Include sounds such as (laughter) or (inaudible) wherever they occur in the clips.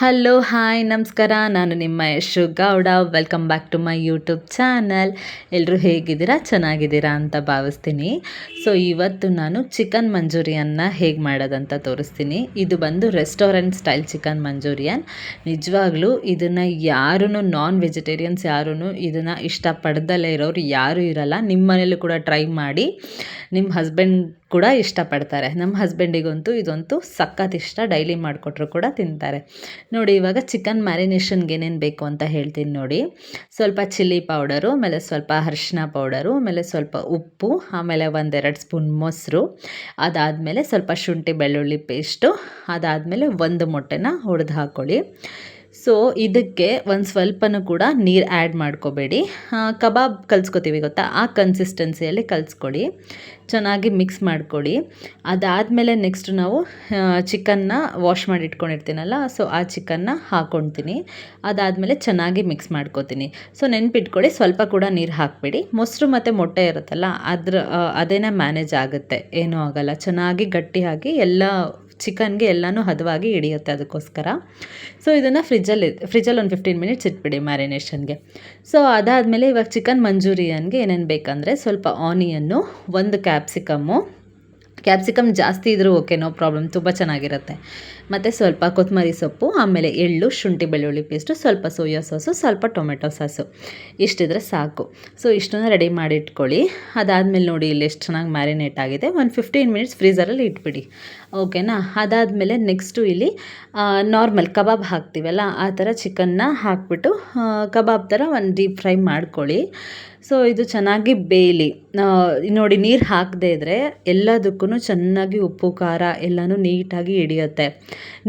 Hello hi ನಮಸ್ಕಾರ. ನಾನು ನಿಮ್ಮ Yashu Gowda. Welcome back to my YouTube channel ಎಲ್ಲರೂ ಹೇಗಿದ್ದೀರಾ? ಚೆನ್ನಾಗಿದ್ದೀರಾ ಅಂತ ಭಾವಿಸ್ತೀನಿ. ಸೊ ಇವತ್ತು ನಾನು ಚಿಕನ್ ಮಂಚೂರಿಯನ್ನ ಹೇಗೆ ಮಾಡೋದಂತ ತೋರಿಸ್ತೀನಿ. ಇದು ಬಂದು ರೆಸ್ಟೋರೆಂಟ್ ಸ್ಟೈಲ್ ಚಿಕನ್ ಮಂಚೂರಿಯನ್ ನಿಜವಾಗ್ಲೂ ಇದನ್ನು ಯಾರೂ ನಾನ್ ವೆಜಿಟೇರಿಯನ್ಸ್ ಯಾರೂ ಇದನ್ನು ಇಷ್ಟಪಡ್ದಲ್ಲೇ ಇರೋರು ಯಾರೂ ಇರಲ್ಲ. ನಿಮ್ಮ ಮನೇಲೂ ಕೂಡ ಟ್ರೈ ಮಾಡಿ. ನಿಮ್ಮ ಹಸ್ಬೆಂಡ್ ಕೂಡ ಇಷ್ಟಪಡ್ತಾರೆ. ನಮ್ಮ ಹಸ್ಬೆಂಡಿಗಂತೂ ಇದಂತೂ ಸಖತ್ ಇಷ್ಟ. ಡೈಲಿ ಮಾಡಿಕೊಟ್ರು ಕೂಡ ತಿಂತಾರೆ. ನೋಡಿ, ಇವಾಗ ಚಿಕನ್ ಮ್ಯಾರಿನೇಷನ್ಗೆ ಏನೇನು ಬೇಕು ಅಂತ ಹೇಳ್ತೀನಿ ನೋಡಿ. ಸ್ವಲ್ಪ ಚಿಲ್ಲಿ ಪೌಡರು, ಆಮೇಲೆ ಸ್ವಲ್ಪ ಅರಿಶಿನ ಪೌಡರು, ಆಮೇಲೆ ಸ್ವಲ್ಪ ಉಪ್ಪು, ಆಮೇಲೆ ಒಂದೆರಡು ಸ್ಪೂನ್ ಮೊಸರು, ಅದಾದಮೇಲೆ ಸ್ವಲ್ಪ ಶುಂಠಿ ಬೆಳ್ಳುಳ್ಳಿ ಪೇಸ್ಟು, ಅದಾದಮೇಲೆ ಒಂದು ಮೊಟ್ಟೆನ ಹೊಡೆದು ಹಾಕ್ಕೊಳ್ಳಿ ಸೊ ಇದಕ್ಕೆ ಒಂದು ಸ್ವಲ್ಪನೂ ಕೂಡ ನೀರು ಆ್ಯಡ್ ಮಾಡ್ಕೋಬೇಡಿ. ಕಬಾಬ್ ಕಲ್ಸ್ಕೊತೀವಿ ಗೊತ್ತಾ? ಆ ಕನ್ಸಿಸ್ಟೆನ್ಸಿಯಲ್ಲಿ ಕಲ್ಸ್ಕೊಳ್ಳಿ ಚೆನ್ನಾಗಿ ಮಿಕ್ಸ್ ಮಾಡ್ಕೊಳ್ಳಿ ಅದಾದಮೇಲೆ ನೆಕ್ಸ್ಟ್ ನಾವು ಚಿಕನ್ನ ವಾಶ್ ಮಾಡಿ ಇಟ್ಕೊಂಡಿರ್ತೀನಲ್ಲ ಸೊ ಆ ಚಿಕನ್ನ ಹಾಕ್ಕೊಳ್ತೀನಿ ಅದಾದಮೇಲೆ ಚೆನ್ನಾಗಿ ಮಿಕ್ಸ್ ಮಾಡ್ಕೋತೀನಿ. ಸೊ ನೆನ್ಪಿಟ್ಕೊಳ್ಳಿ ಸ್ವಲ್ಪ ಕೂಡ ನೀರು ಹಾಕಬೇಡಿ. ಮೊಸರು ಮತ್ತು ಮೊಟ್ಟೆ ಇರುತ್ತಲ್ಲ, ಅದ್ರ ಅದೇನೇ ಮ್ಯಾನೇಜ್ ಆಗುತ್ತೆ. ಏನೂ ಆಗೋಲ್ಲ. ಚೆನ್ನಾಗಿ ಗಟ್ಟಿಯಾಗಿ ಎಲ್ಲ ಚಿಕನ್ಗೆ ಎಲ್ಲನೂ ಹದವಾಗಿ ಹಿಡಿಯುತ್ತೆ ಅದಕ್ಕೋಸ್ಕರ. ಸೊ ಇದನ್ನು ಫ್ರಿಜ್ಜಲ್ಲಿ ಫ್ರಿಜ್ಜಲ್ಲಿ ಒಂದು ಫಿಫ್ಟೀನ್ ಮಿನಿಟ್ಸ್ ಇಟ್ಬಿಡಿ ಮ್ಯಾರಿನೇಷನ್ಗೆ ಸೊ ಅದಾದಮೇಲೆ ಇವಾಗ ಚಿಕನ್ ಮಂಚೂರಿಯನ್ಗೆ ಏನೇನು ಬೇಕಂದರೆ ಸ್ವಲ್ಪ ಆನಿಯನ್ನು ಒಂದು ಕ್ಯಾಪ್ಸಿಕಮ್ಮು ಕ್ಯಾಪ್ಸಿಕಮ್ ಜಾಸ್ತಿ ಇದ್ದರೂ ಓಕೆ ನೋ ಪ್ರಾಬ್ಲಮ್ ತುಂಬ ಚೆನ್ನಾಗಿರುತ್ತೆ. ಮತ್ತು ಸ್ವಲ್ಪ ಕೊತ್ತಂಬರಿ ಸೊಪ್ಪು, ಆಮೇಲೆ ಎಳ್ಳು, ಶುಂಠಿ, ಬೆಳ್ಳುಳ್ಳಿ ಪೇಸ್ಟು ಸ್ವಲ್ಪ ಸೋಯಾ ಸಾಸು ಸ್ವಲ್ಪ ಟೊಮೆಟೊ ಸಾಸು ಇಷ್ಟಿದ್ರೆ ಸಾಕು. ಸೊ ಇಷ್ಟನ್ನು ರೆಡಿ ಮಾಡಿ ಇಟ್ಕೊಳ್ಳಿ ಅದಾದಮೇಲೆ ನೋಡಿ ಇಲ್ಲಿ ಎಷ್ಟು ಚೆನ್ನಾಗಿ ಮ್ಯಾರಿನೇಟ್ ಆಗಿದೆ. ಒಂದು ಫಿಫ್ಟೀನ್ ಮಿನಿಟ್ಸ್ ಫ್ರೀಸರಲ್ಲಿ ಇಟ್ಬಿಡಿ. ಓಕೆನಾ ಅದಾದಮೇಲೆ ನೆಕ್ಸ್ಟು ಇಲ್ಲಿ ನಾರ್ಮಲ್ ಕಬಾಬ್ ಹಾಕ್ತೀವಲ್ಲ, ಆ ಥರ ಚಿಕನ್ನ ಹಾಕ್ಬಿಟ್ಟು ಕಬಾಬ್ ಥರ ಒಂದು ಡೀಪ್ ಫ್ರೈ ಮಾಡ್ಕೊಳ್ಳಿ. ಸೊ ಇದು ಚೆನ್ನಾಗಿ ಬೇಯಲಿ. ನೋಡಿ ನೀರು ಹಾಕದೇ ಇದ್ದರೆ ಎಲ್ಲದಕ್ಕೂ ಚೆನ್ನಾಗಿ ಉಪ್ಪು, ಖಾರ ಎಲ್ಲನೂ ನೀಟಾಗಿ ಹಿಡಿಯುತ್ತೆ.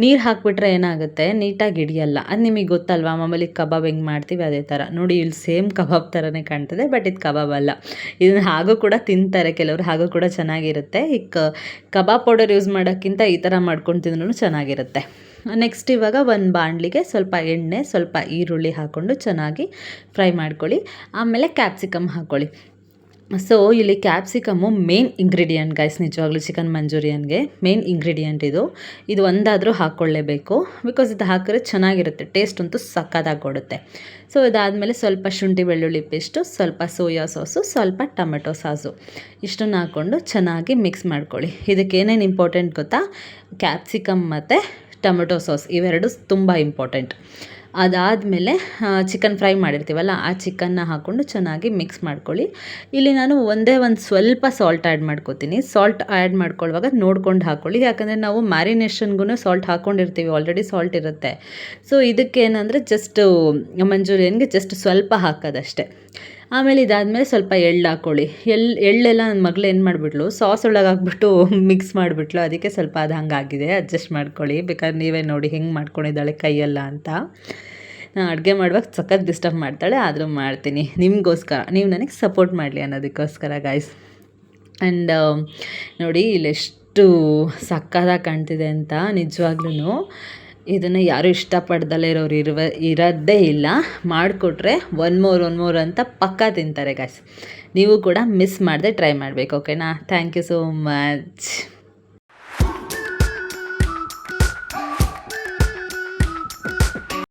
ನೀರು ಹಾಕಿಬಿಟ್ರೆ ಏನಾಗುತ್ತೆ? ನೀಟಾಗಿ ಹಿಡಿಯಲ್ಲ. ಅದು ನಿಮಗೆ ಗೊತ್ತಲ್ವಾ? ಮಾಮೂಲಿ ಕಬಾಬ್ ಹೆಂಗೆ ಮಾಡ್ತೀವಿ ಅದೇ ಥರ ನೋಡಿ, ಇಲ್ಲಿ ಸೇಮ್ ಕಬಾಬ್ ಥರನೇ ಕಾಣ್ತದೆ, ಬಟ್ ಇದು ಕಬಾಬ್ ಅಲ್ಲ. ಇದನ್ನು ಹಾಗೂ ಕೂಡ ತಿಂತಾರೆ ಕೆಲವರು. ಹಾಗೂ ಕೂಡ ಚೆನ್ನಾಗಿರುತ್ತೆ. ಈ ಕಬಾಬ್ ಪೌಡರ್ ಯೂಸ್ ಮಾಡೋಕ್ಕಿಂತ ಈ ಥರ ಮಾಡ್ಕೊಂಡು ತಿಂದ್ರೂ ಚೆನ್ನಾಗಿರುತ್ತೆ. ನೆಕ್ಸ್ಟ್ ಇವಾಗ ಒಂದು ಬಾಣಲಿಗೆ ಸ್ವಲ್ಪ ಎಣ್ಣೆ, ಸ್ವಲ್ಪ ಈರುಳ್ಳಿ ಹಾಕ್ಕೊಂಡು ಚೆನ್ನಾಗಿ ಫ್ರೈ ಮಾಡ್ಕೊಳ್ಳಿ. ಆಮೇಲೆ ಕ್ಯಾಪ್ಸಿಕಮ್ ಹಾಕ್ಕೊಳ್ಳಿ ಸೊ ಇಲ್ಲಿ ಕ್ಯಾಪ್ಸಿಕಮ್ಮು ಮೇನ್ ಇಂಗ್ರೀಡಿಯೆಂಟ್ ಗೈಸ್ ನಿಜವಾಗ್ಲೂ ಚಿಕನ್ ಮಂಚೂರಿಯನ್ಗೆ ಮೇನ್ ಇಂಗ್ರೀಡಿಯೆಂಟ್ ಇದು. ಇದು ಒಂದಾದರೂ ಹಾಕ್ಕೊಳ್ಳೇಬೇಕು. ಬಿಕಾಸ್ ಇದು ಹಾಕಿದ್ರೆ ಚೆನ್ನಾಗಿರುತ್ತೆ ಟೇಸ್ಟ್ ಅಂತೂ ಸಕ್ಕತ್ತಾಗಿ ಕೊಡುತ್ತೆ. ಸೊ ಇದಾದಮೇಲೆ ಸ್ವಲ್ಪ ಶುಂಠಿ ಬೆಳ್ಳುಳ್ಳಿ ಪೇಸ್ಟು ಸ್ವಲ್ಪ ಸೋಯಾ ಸಾಸು ಸ್ವಲ್ಪ ಟೊಮೆಟೊ ಸಾಸು ಇಷ್ಟನ್ನು ಹಾಕ್ಕೊಂಡು ಚೆನ್ನಾಗಿ ಮಿಕ್ಸ್ ಮಾಡ್ಕೊಳ್ಳಿ. ಇದಕ್ಕೆ ಏನೇನು ಇಂಪಾರ್ಟೆಂಟ್ ಗೊತ್ತಾ? ಕ್ಯಾಪ್ಸಿಕಮ್ ಮತ್ತು ಟೊಮೆಟೊ ಸಾಸ್ ಇವೆರಡು ತುಂಬ ಇಂಪಾರ್ಟೆಂಟ್ ಅದಾದಮೇಲೆ ಚಿಕನ್ ಫ್ರೈ ಮಾಡಿರ್ತೀವಲ್ಲ, ಆ ಚಿಕನ್ನ ಹಾಕ್ಕೊಂಡು ಚೆನ್ನಾಗಿ ಮಿಕ್ಸ್ ಮಾಡ್ಕೊಳ್ಳಿ. ಇಲ್ಲಿ ನಾನು ಒಂದೇ ಒಂದು ಸ್ವಲ್ಪ ಸಾಲ್ಟ್ ಆ್ಯಡ್ ಮಾಡ್ಕೋತೀನಿ. ಸಾಲ್ಟ್ ಆ್ಯಡ್ ಮಾಡ್ಕೊಳ್ಳುವಾಗ ನೋಡ್ಕೊಂಡು ಹಾಕ್ಕೊಳ್ಳಿ ಯಾಕಂದರೆ ನಾವು ಮ್ಯಾರಿನೇಷನ್ಗೂ ಸಾಲ್ಟ್ ಹಾಕ್ಕೊಂಡಿರ್ತೀವಿ ಆಲ್ರೆಡಿ ಸಾಲ್ಟ್ ಇರುತ್ತೆ. ಸೊ ಇದಕ್ಕೇನಂದರೆ ಜಸ್ಟು ಮಂಚೂರಿಯನ್ಗೆ ಜಸ್ಟ್ ಸ್ವಲ್ಪ ಹಾಕೋದಷ್ಟೇ. ಆಮೇಲೆ ಇದಾದಮೇಲೆ ಸ್ವಲ್ಪ ಎಳ್ಳು ಹಾಕ್ಕೊಳ್ಳಿ ಎಳ್ಳು ಎಳ್ಳೆಲ್ಲ ನನ್ನ ಮಗಳು ಏನು ಮಾಡಿಬಿಟ್ಲು, ಸಾಸ್ ಒಳಗೆ ಹಾಕ್ಬಿಟ್ಟು (laughs) ಮಿಕ್ಸ್ ಮಾಡಿಬಿಟ್ಲು. ಅದಕ್ಕೆ ಸ್ವಲ್ಪ ಅದು ಹಂಗಾಗಿದೆ. ಅಡ್ಜಸ್ಟ್ ಮಾಡ್ಕೊಳ್ಳಿ. ಬೇಕಾದ್ರೆ ನೀವೇ ನೋಡಿ ಹೆಂಗೆ ಮಾಡ್ಕೊಂಡಿದ್ದಾಳೆ ಕೈಯೆಲ್ಲ ಅಂತ. ನಾನು ಅಡುಗೆ ಮಾಡುವಾಗ ಸಖತ್ ಡಿಸ್ಟರ್ಬ್ ಮಾಡ್ತಾಳೆ, ಆದರೂ ಮಾಡ್ತೀನಿ. ನಿಮಗೋಸ್ಕರ, ನೀವು ನನಗೆ ಸಪೋರ್ಟ್ ಮಾಡಲಿ ಅನ್ನೋದಕ್ಕೋಸ್ಕರ ಗಾಯ್ಸ್ ಆ್ಯಂಡ್ ನೋಡಿ, ಇಲ್ಲೆಷ್ಟು ಸಕ್ಕದಾಗಿ ಕಾಣ್ತಿದೆ ಅಂತ ನಿಜವಾಗ್ಲೂ ಇದನ್ನು ಯಾರೂ ಇಷ್ಟಪಡ್ದಲೇ ಇರೋರು ಇರುವ ಇರೋದೇ ಇಲ್ಲ. ಮಾಡಿಕೊಟ್ರೆ ಒನ್ ಮೋರ್ ಒನ್ ಮೋರ್ ಅಂತ ಪಕ್ಕ ತಿಂತಾರೆ ಗಾಯ್ಸ್ ನೀವು ಕೂಡ ಮಿಸ್ ಮಾಡದೆ ಟ್ರೈ ಮಾಡಬೇಕು ಓಕೆನಾ ಥ್ಯಾಂಕ್ ಯು ಸೋ ಮಚ್